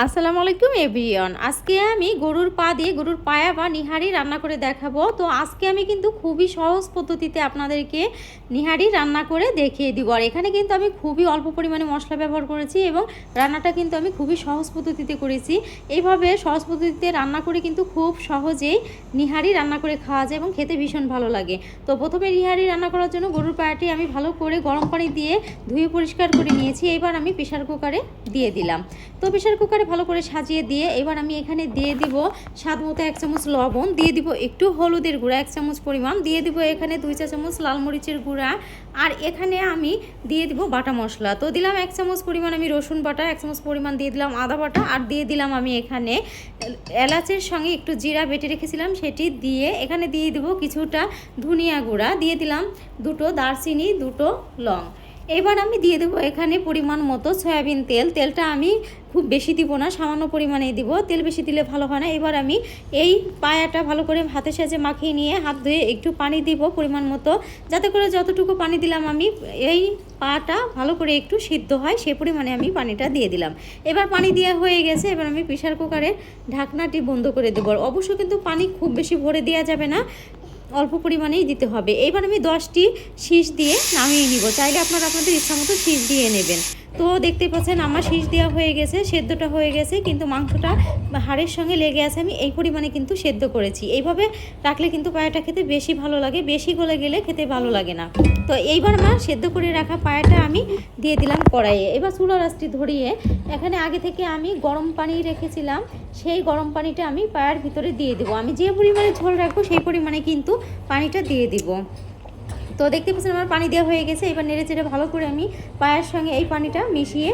আসসালামু আলাইকুম, এভরিওয়ান। আজকে আমি গরুর পা দিয়ে গরুর পায়া বা নিহারি রান্না করে দেখাবো। তো আজকে আমি কিন্তু খুবই সহজ পদ্ধতিতে আপনাদেরকে নিহারি রান্না করে দেখিয়ে দিব। আর এখানে কিন্তু আমি খুবই অল্প পরিমাণে মশলা ব্যবহার করেছি এবং রান্নাটা কিন্তু আমি খুবই সহজ পদ্ধতিতে করেছি। এইভাবে সহজ পদ্ধতিতে রান্না করে কিন্তু খুব সহজেই নিহারি রান্না করে খাওয়া যায় এবং খেতে ভীষণ ভালো লাগে। তো প্রথমে নিহারি রান্না করার জন্য গরুর পায়াটি আমি ভালো করে গরম পানি দিয়ে ধুয়ে পরিষ্কার করে নিয়েছি। এবার আমি প্রেশার কুকারে দিয়ে দিলাম। তো প্রেশার কুকারে ভালো করে সাজিয়ে দিয়ে এবার আমি এখানে দিয়ে দিব স্বাদ মতো এক চামচ লবণ, দিয়ে দিব একটু হলুদের গুঁড়া, এক চামচ পরিমাণ, দিয়ে দিব এখানে দুই চা চামচ লাল মরিচের গুঁড়া আর এখানে আমি দিয়ে দিব বাটা মশলা। তো দিলাম এক চামচ পরিমাণ আমি রসুন বাটা, এক চামচ পরিমাণ দিয়ে দিলাম আদা বাটা আর দিয়ে দিলাম আমি এখানে এলাচের সঙ্গে একটু জিরা বেটে রেখেছিলাম সেটি দিয়ে এখানে দিয়ে দিব কিছুটা ধনিয়া গুঁড়া, দিয়ে দিলাম দুটো দারচিনি, দুটো লং। এবার আমি দিয়ে দেবো এখানে পরিমাণ মতো সয়াবিন তেল। তেলটা আমি খুব বেশি দিব না, সামান্য পরিমাণে দিব। তেল বেশি দিলে ভালো হয় না। এবার আমি এই পায়াটা ভালো করে হাতের সাজে মাখিয়ে নিয়ে হাত ধুয়ে একটু পানি দিব পরিমাণ মতো। যাতে করে যতটুকু পানি দিলাম আমি, এই পাটা ভালো করে একটু সিদ্ধ হয়, সে পরিমাণে আমি পানিটা দিয়ে দিলাম। এবার পানি দেওয়া হয়ে গেছে। এবার আমি প্রেশার কুকারের ঢাকনাটি বন্ধ করে দেবো। অবশ্য কিন্তু পানি খুব বেশি ভরে দেওয়া যাবে না। অল্প পরিমাণেই দিতে হবে। এবার আমি দশটি শীষ দিয়ে নামিয়ে নিব। চাইলে আপনারা আপনাদের ইচ্ছা মতো শীষ দিয়ে নেবেন। তো দেখতে পাচ্ছেন, আমার শীষ দেওয়া হয়ে গেছে, সেদ্ধটা হয়ে গেছে, কিন্তু মাংসটা হাড়ের সঙ্গে লেগে আছে, আমি এই পরিমাণে কিন্তু সেদ্ধ করেছি। এইভাবে রাখলে কিন্তু পায়াটা খেতে বেশি ভালো লাগে, বেশি গলে গেলে খেতে ভালো লাগে না। তো এইবার আমার সেদ্ধ করে রাখা পায়াটা আমি দিয়ে দিলাম কড়াইয়ে। এবার চুলা রাসটি ধরিয়ে, এখানে আগে থেকে আমি গরম পানি রেখেছিলাম, সেই গরম পানিটা আমি পায়ার ভিতরে দিয়ে দেবো। আমি যে পরিমাণে ঝোল রাখব, সেই পরিমাণে কিন্তু পানিটা দিয়ে দিব। তো দেখতে পাচ্ছেন আমার পানি দেওয়া হয়ে গেছে। এবার নেড়ে চেড়ে ভালো করে আমি পায়ের সঙ্গে এই পানিটা মিশিয়ে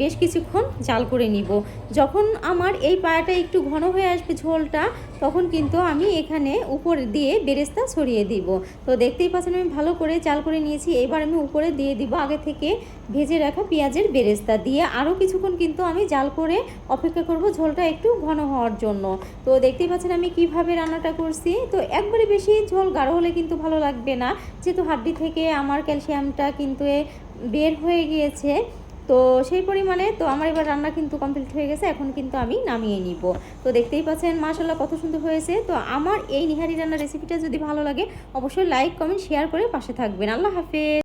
বেশ কিছুক্ষণ জাল করে নিব। যখন আমার এই পায়াটা একটু ঘন হয়ে আসবে ঝোলটা, তখন কিন্তু আমি এখানে উপর দিয়ে বেরেস্তা ছড়িয়ে দিব। তো দেখতেই পাচ্ছেন আমি ভালো করে চাল করে নিয়েছি। এবার আমি উপরে দিয়ে দিব আগে থেকে ভেজে রাখা পেঁয়াজের বেরেস্তা দিয়ে। আরও কিছুক্ষণ কিন্তু আমি জাল করে অপেক্ষা করব ঝোলটা একটু ঘন হওয়ার জন্য। তো দেখতেই পাচ্ছেন আমি কীভাবে রান্নাটা করছি। তো একবারে বেশি ঝোল গাঢ় হলে কিন্তু ভালো লাগবে না। যেহেতু হাড্ডি থেকে আমার ক্যালসিয়ামটা কিন্তু বের হয়ে গিয়েছে। তো সেই পরিমাণে তো আমার এবার রান্না কিন্তু কমপ্লিট হয়ে গেছে, এখন কিন্তু আমি নামিয়ে নিব। তো দেখতেই পাচ্ছেন মাশাল্লাহ কত সুন্দর হয়েছে। তো আমার এই নিহারি রান্নার রেসিপিটা যদি ভালো লাগে, অবশ্যই লাইক কমেন্ট শেয়ার করে পাশে থাকবেন। আল্লাহ হাফেজ।